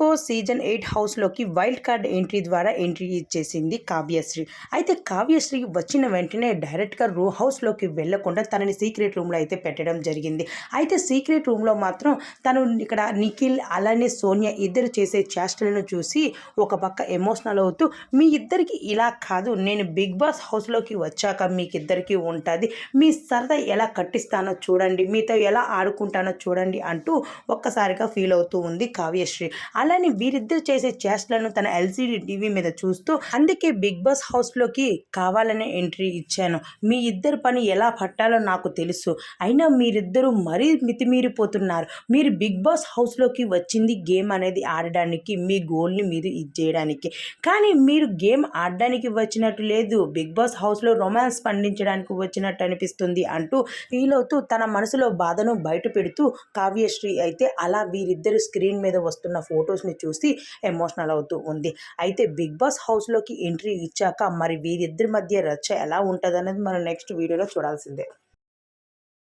Boss season eight హౌస్లోకి wild card entry ద్వారా entry ఇచ్చేసింది కావ్యశ్రీ. అయితే కావ్యశ్రీ వచ్చిన వెంటనే డైరెక్ట్గా రూ హౌస్లోకి వెళ్ళకుండా తనని సీక్రెట్ రూమ్లో అయితే పెట్టడం జరిగింది. అయితే సీక్రెట్ రూమ్లో మాత్రం తను ఇక్కడ నిఖిల్ అలానే సోనియా ఇద్దరు చేసే చేష్టలను చూసి ఒక పక్క ఎమోషనల్ అవుతూ మీ ఇద్దరికి ఇలా కాదు నేను బిగ్ బాస్ హౌస్లోకి వచ్చాక మీకు ఇద్దరికి ఉంటుంది. మీ సరదా ఎలా కట్టిస్తానో చూడండి మీతో ఎలా ఆడుకుంటానో చూడండి అంటూ ఒక్కసారిగా ఫీల్ అవుతూ ఉంది కావ్యశ్రీ. అలానే వీరిద్దరు చేసే చేష్టలను తన ఎల్సీడీ టీవీ మీద చూస్తూ అందుకే బిగ్ బాస్ హౌస్లోకి కావాలనే ఎంట్రీ ఇచ్చాను. మీ ఇద్దరు పని ఎలా పట్టాలో నాకు తెలుసు. అయినా మీరిద్దరూ మరీ మితిమీరిపోతున్నారు. మీరు బిగ్ బాస్ హౌస్లోకి వచ్చింది గేమ్ అనేది ఆడడానికి మీ గోల్ని మీరు ఇది చేయడానికి. కానీ మీరు గేమ్ ఆడడానికి వచ్చినట్టు లేదు. బిగ్ బాస్ హౌస్లో రొమాన్స్ పండించడానికి వచ్చినట్టు అనిపిస్తుంది అంటూ ఫీల్ అవుతూ తన మనసులో బాధను బయట పెడుతూ కావ్యశ్రీ అయితే అలా వీరిద్దరు స్క్రీన్ మీద వస్తున్న ఫోటో ఫొటోస్ని చూసి ఎమోషనల్ అవుతూ ఉంది. అయితే బిగ్ బాస్ హౌస్లోకి ఎంట్రీ ఇచ్చాక మరి వీరిద్దరి మధ్య రచ్చ ఎలా ఉంటుంది అనేది మనం నెక్స్ట్ వీడియోలో చూడాల్సిందే.